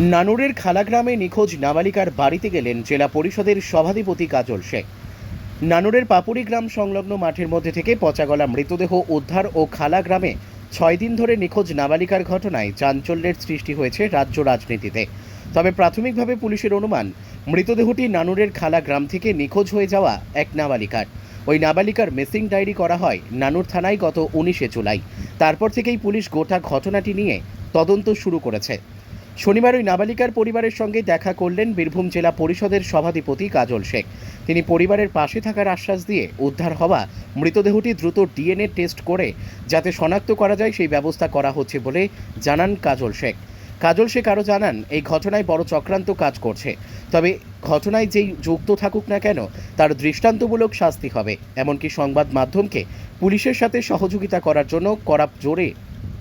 নানুরের খালাগ্রামে নিখোঁজ নাবালিকার বাড়িতে গেলেন জেলা পরিষদের সভাধিপতি কাজল শেখ নানুরের পাপুরি গ্রাম সংলগ্ন মাঠের মধ্যে থেকে পচাগলা মৃতদেহ উদ্ধার ও খালা গ্রামে ছয় দিন ধরে নিখোঁজ নাবালিকার ঘটনায় চাঞ্চল্যের সৃষ্টি হয়েছে রাজ্য রাজনীতিতে। তবে প্রাথমিকভাবে পুলিশের অনুমান, মৃতদেহটি নানুরের খালা গ্রাম থেকে নিখোঁজ হয়ে যাওয়া এক নাবালিকার। ওই নাবালিকার মিসিং ডায়েরি করা হয় নানুর থানায় গত উনিশে জুলাই। তারপর থেকেই পুলিশ গোটা ঘটনাটি নিয়ে তদন্ত শুরু করেছে। শনিবার ওই নাবালিকার পরিবারের সঙ্গে দেখা করলেন বীরভূম জেলা পরিষদের সভাধিপতি কাজল শেখ। তিনি পরিবারের পাশে থাকার আশ্বাস দিয়ে উদ্ধার হওয়া মৃতদেহটি দ্রুত ডিএনএ টেস্ট করে যাতে শনাক্ত করা যায় সেই ব্যবস্থা করা হচ্ছে বলে জানান কাজল শেখ। কাজল শেখ আরও জানান, এই ঘটনায় বড় চক্রান্ত কাজ করছে। তবে ঘটনায় যেই যুক্ত থাকুক না কেন, তার দৃষ্টান্তমূলক শাস্তি হবে। এমনকি সংবাদ মাধ্যমকে পুলিশের সাথে সহযোগিতা করার জন্য করা জোরে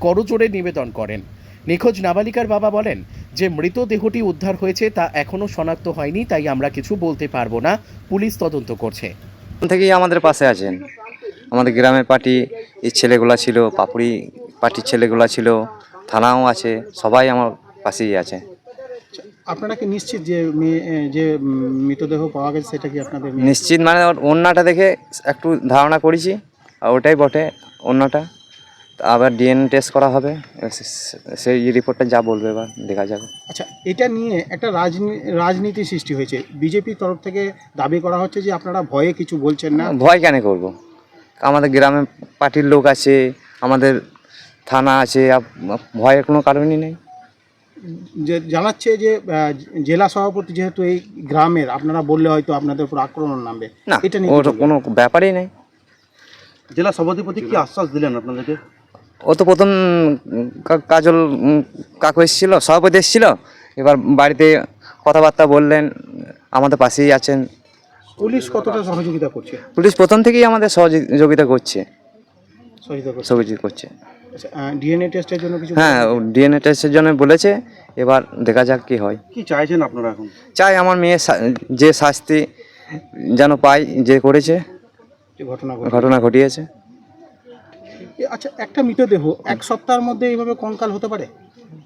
করজোরে নিবেদন করেন। নিখোঁজ নাবালিকার বাবা বলেন যে মৃতদেহটি উদ্ধার হয়েছে তা এখনও শনাক্ত হয়নি তাই আমরা কিছু বলতে পারব না পুলিশ তদন্ত করছে। থেকেই আমাদের পাশে আছেন। আমাদের গ্রামের পার্টি এই ছেলেগুলা ছিল পাপুড়ি পার্টির ছেলেগুলা ছিল থানাও আছে সবাই আমার পাশেই আছে। আপনারা কি নিশ্চিত যে যে মৃতদেহ পাওয়া গেছে সেটা কি আপনাদের নিশ্চিত মানে ওর ওড়নাটা দেখে একটু ধারণা করেছি আর ওটাই বটে ওড়নাটা। তা আবার ডিএনএ টেস্ট করা হবে সেই রিপোর্টটা যা বলবে এবার দেখা যাবে। আচ্ছা এটা নিয়ে একটা রাজনী- রাজনীতি সৃষ্টি হয়েছে। বিজেপির তরফ থেকে দাবি করা হচ্ছে যে আপনারা ভয়ে কিছু বলছেন না। ভয় কেন করব? আমাদের গ্রামে পার্টির লোক আছে আমাদের থানা আছে ভয়ের কোনো কারণই নেই। যে জানাচ্ছে যে জেলা সভাপতি যেহেতু এই গ্রামের আপনারা বললে হয়তো আপনাদের উপর আক্রমণ নামবে। না এটা নিয়ে কোনো ব্যাপারই নেই। জেলা সভাধিপতি কি আশ্বাস দিলেন আপনাদেরকে? ও তো প্রথম কাজল কাকু এসেছিল সভাপতি এসেছিল। এবার বাড়িতে কথাবার্তা বললেন আমাদের পাশেই আছেন। পুলিশ কতটা সহযোগিতা করছে? পুলিশ প্রথম থেকেই আমাদের সহযোগিতা করছে। সহযোগিতা করছে। আচ্ছা ডিএনএ টেস্টের জন্য কিছু হ্যাঁ ডিএনএ টেস্টের জন্য বলেছে এবার দেখা যাক কি হয়। কি চাইছেন আপনারা এখন? চাই আমার মেয়ে যে শাস্তি যেন পাই যে করেছে ঘটনা ঘটনা ঘটিয়েছে। আচ্ছা একটা মৃতদেহ এক সপ্তাহের মধ্যে এইভাবে কঙ্কাল হতে পারে?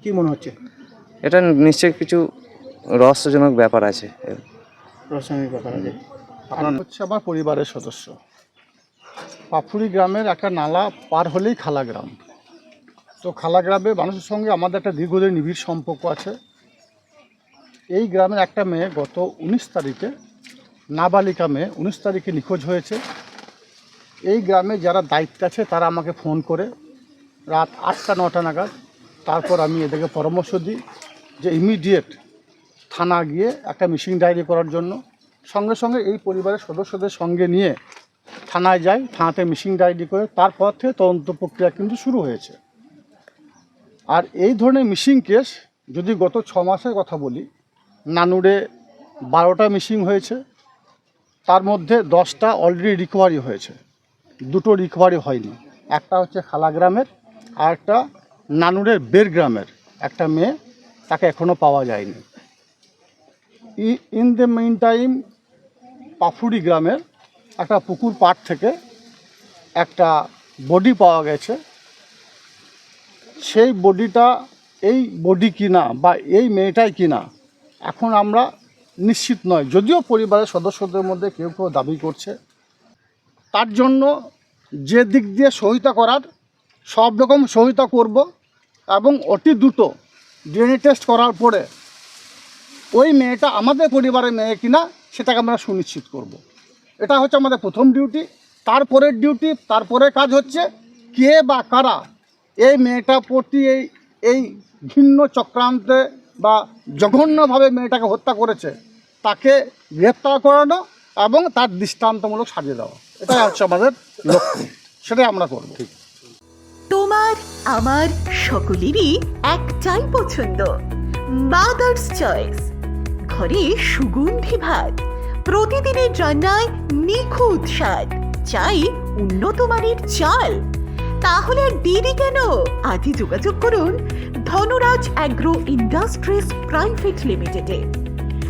কি মনে হচ্ছে? এটা নিশ্চয়ই কিছু রহস্যজনক ব্যাপার আছে। রসায়নিক ব্যাপার আছে। আপনার হচ্ছে আমার পরিবারের সদস্য। পাফুরি গ্রামের একটা নালা পার হলেই খালা গ্রাম। তো খালা গ্রামে মানুষের সঙ্গে আমাদের একটা দীর্ঘদিন নিবিড় সম্পর্ক আছে। এই গ্রামের একটা মেয়ে গত উনিশ তারিখে নাবালিকা মেয়ে উনিশ তারিখে নিখোঁজ হয়েছে। এই গ্রামে যারা দায়িত্ব আছে, তারা আমাকে ফোন করে রাত আটটা, নটা নাগাদ। তারপর আমি এদেরকে পরামর্শ দিই যে ইমিডিয়েট থানা গিয়ে একটা মিসিং ডায়েরি করার জন্য। সঙ্গে সঙ্গে এই পরিবারের সদস্যদের সঙ্গে নিয়ে থানায় যাই, থানাতে মিসিং ডায়েরি করে তারপর থেকে তদন্ত প্রক্রিয়া কিন্তু শুরু হয়েছে। আর এই ধরনের মিসিং কেস যদি গত ছ মাসের কথা বলি, নানুরে বারোটা মিসিং হয়েছে, তার মধ্যে দশটা অলরেডি রিকভারি হয়েছে। দুটো রিকভারি হয়নি। একটা হচ্ছে খালা গ্রামের, আর একটা নানুরের বের গ্রামের। একটা মেয়ে তাকে এখনও পাওয়া যায়নি। ইন দ্য মেইন টাইম পাফুরি গ্রামের একটা পুকুর পাড় থেকে একটা বডি পাওয়া গেছে। সেই বডিটা এই বডি কিনা বা এই মেয়েটাই কিনা, এখন আমরা নিশ্চিত নয়। যদিও পরিবারের সদস্যদের মধ্যে কেউ কেউ দাবি করছে। তার জন্য যে দিক দিয়ে সহিতা করার, সব রকম সহিতা করব এবং অতি দ্রুত ডিএনএ টেস্ট করার পরে ওই মেয়েটা আমাদের পরিবারের মেয়ে কিনা সেটাকে আমরা সুনিশ্চিত করব। এটা হচ্ছে আমাদের প্রথম ডিউটি তারপরের ডিউটি তারপরে কাজ হচ্ছে কে বা কারা এই মেয়েটার প্রতি এই এই ভিন্ন চক্রান্তে বা জঘন্যভাবে মেয়েটাকে হত্যা করেছে, তাকে গ্রেপ্তার করানো এবং তার দৃষ্টান্তমূলক সাজিয়ে দেওয়া এটাই হচ্ছে আমাদের লক্ষ্য সেটাই আমরা করব। তোমার আমার সকলেরই একটাই পছন্দ। মাদার্স চয়েস ঘরে সুগন্ধি ভাত। প্রতিদিনের রান্নায় নিখুঁত স্বাদ। চাই উন্নত মানের চাল। তাহলে আর দেরি কেন? আজই যোগাযোগ করুন ধনরাজ অ্যাগ্রো ইন্ডাস্ট্রিজ প্রাইভেট লিমিটেডে।